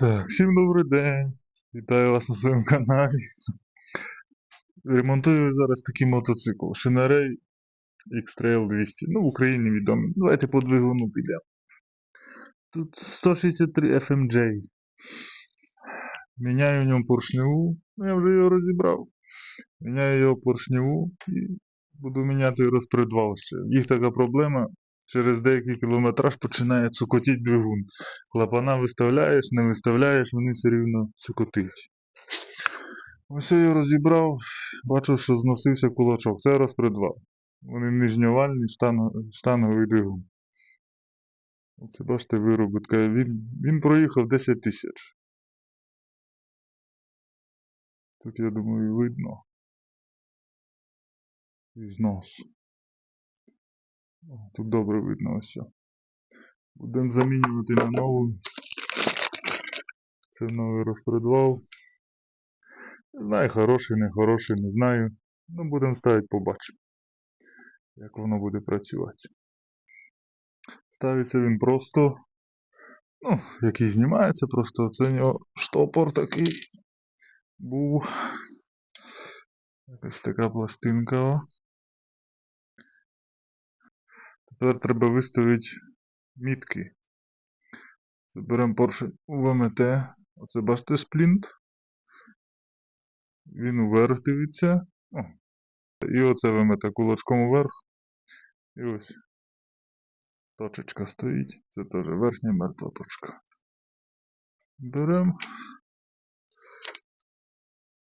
Так, всім добрий день. Вітаю вас на своєму каналі. Ремонтую зараз такий мотоцикл. Шинарей X-Trail 200. Ну, в Україні відомий. Давайте по двигуну підемо. Тут 163 FMJ. Міняю в ньому поршневу. Ну, я вже його розібрав. Міняю його поршневу і буду міняти розпредвал ще. Їх така проблема. Через деякий кілометраж починає цукотіть двигун. Клапана виставляєш, не виставляєш, вони все рівно цукотить. Ось я розібрав, бачу, що зносився кулачок. Це розпредвал. Вони нижньовальні, штанго- штанговий двигун. Оце бачите виробітка. Він, він проїхав 10 тисяч. Тут, я думаю, видно. Знос. О, Тут добре видно ось. Будемо замінювати на новий. Це новий розпредвал. Не знаю, хороший, не хороший, не знаю. Ну, будемо ставити, побачимо, як воно буде працювати. Ставиться він просто. Ну, який знімається просто. Це у нього штопор такий був. Якась така пластинка. Тепер треба виставити мітки. Заберемо поршень УВМТ. Оце бачите сплінт. Він вверх дивиться. О. І оце ВМТ кулачком вверх. І ось точечка стоїть. Це теж верхня мертва точка. Беремо.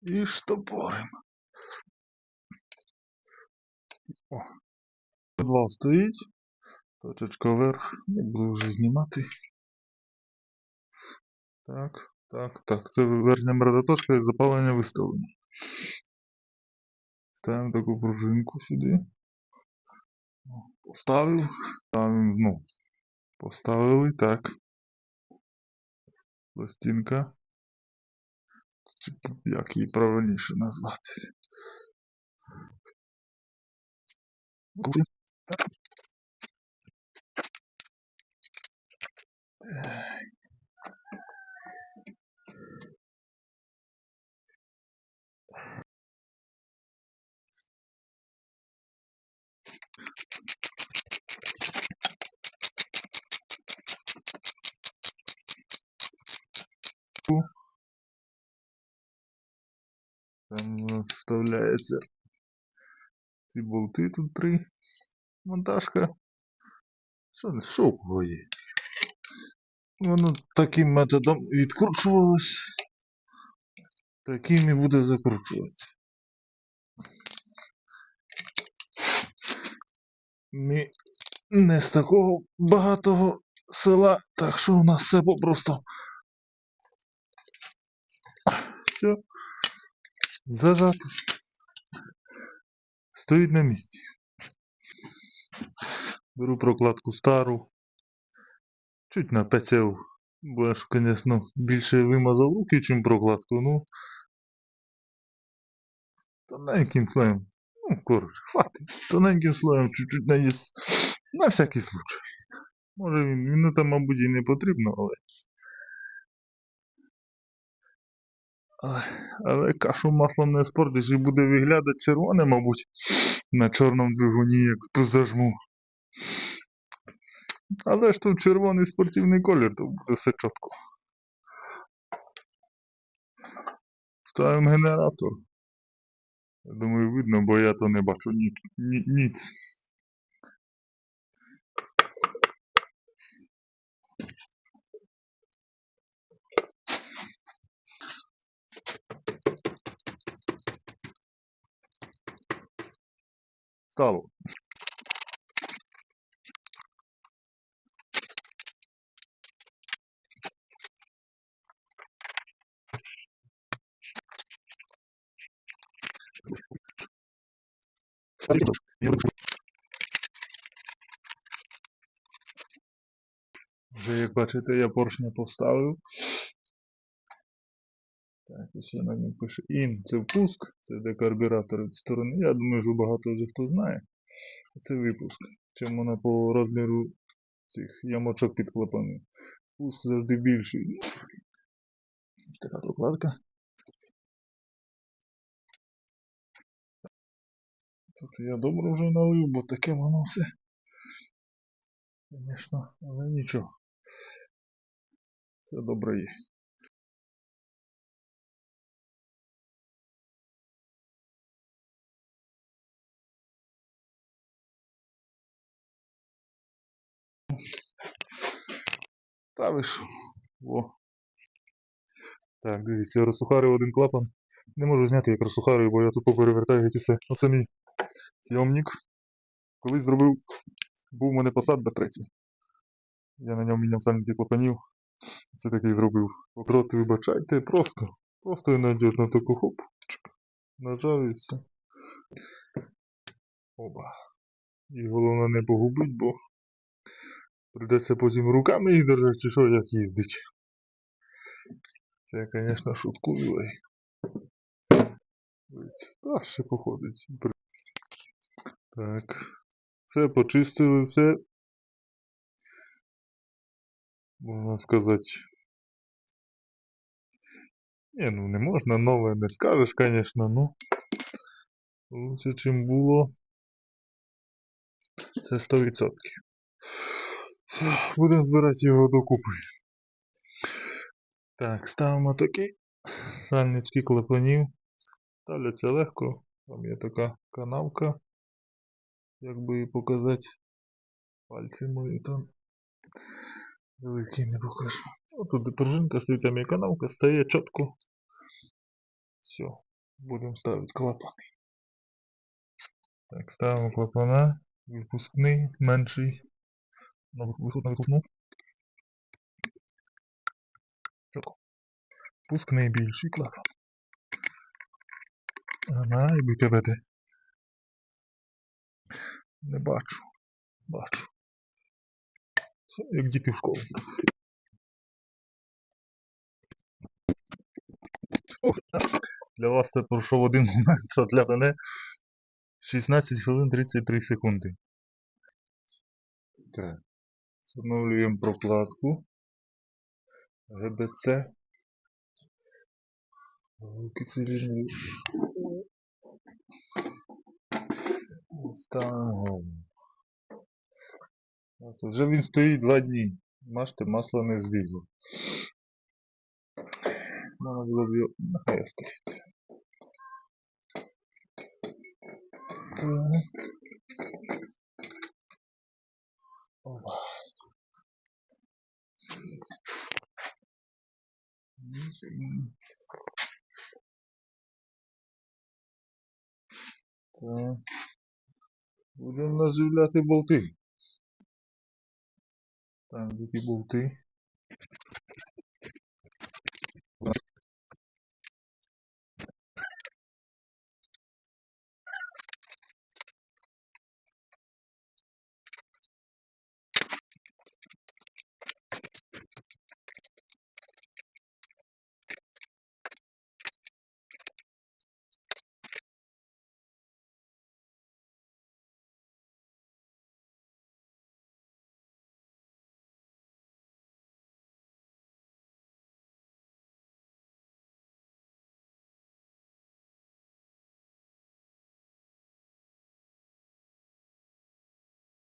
І штопоримо. О. Підвал стоїть. Точечка вверх. Я буду вже знімати. Так, так, так. Це верхня точка і запалення виставлено. Ставимо таку пружинку сюди. Поставив. Ставимо, ну, поставили, так. Пластинка. Як її правильніше назвати? Крутим. Так. Там е, вставляється ці болти тут три. Монтажка. Що не що у кого є? Воно таким методом відкручувалось. Таким і буде закручуватися. Ми не з такого багатого села, так що у нас все попросту. Все. Зажато. Стоїть на місці. Беру прокладку стару. Чуть на ПЦУ. Бо я ж, звісно, більше вимазав руки, чим прокладку, ну. Тоненьким слоєм. Ну, коротше, хватить. Тоненьким слоєм чуть-чуть наніс. На всякий случай. Може він, ну там, мабуть, і не потрібно, але. Але, але кашу маслом не спортиш і буде виглядати червоне, мабуть, на чорному двигуні, як зажму. Але ж тут червоний спортивний колір, то буде все чітко. Ставимо генератор. Я думаю, видно, бо я то не бачу ні, ні, ніц. Стало. Вже, як бачите, я поршня поставив. Так, ось я на ньому пише IN, це впуск, це де карбюратор від сторони. Я думаю, що багато вже хто знає. Це випуск. Чим вона по розміру цих ямочок під клапани. Впуск завжди більший. Ось така прокладка. Тут я добре вже налив, бо таке воно все. Звісно, але нічого. Все добре є. Та ви що? Во. Так, дивіться, розсухарив один клапан. Не можу зняти, як розсухарив, бо я тупо перевертаю геть усе. Оце мій зйомник. Колись зробив, був у мене посад Б3. Я на ньому міняв сальники клапанів. Це такий зробив. Окроти, вибачайте, просто. Просто і надіжно таку хоп. Нажав і все. Оба. І головне не погубить, бо прийдеться потім руками їх держати, чи що як їздить. Це звісно, шуткую. Та ще походить. Так. Все почистили, все. Можна сказати. Ні, ну не можна, нове не скажеш, звісно, ну. Лучше, чим було. Це 100%. Будемо збирати його докупи. Так, ставимо такі сальнички клапанів. Ставляться легко. Там є така канавка. Як би показати. Пальці мої там. Великі не покажу. О, тут де пружинка стоїть, там є канавка, стає чітко. Все, будемо ставити клапани. Так, ставимо клапана. Випускний, менший. На випускну. Чітко. Впускний більший клапан. Ага, і де. Не бачу. Бачу. Все, як діти в школу. Для вас це пройшов один момент, а для мене 16 хвилин 33 секунди. Так. Встановлюємо прокладку. ГБЦ. Руки цивільні. Ставимо. Вже він стоїть два дні. Бачите, масло не злізло. Можна було б його... Нехай стоїть. Так. Будемо наживляти болти. Там де ті болти.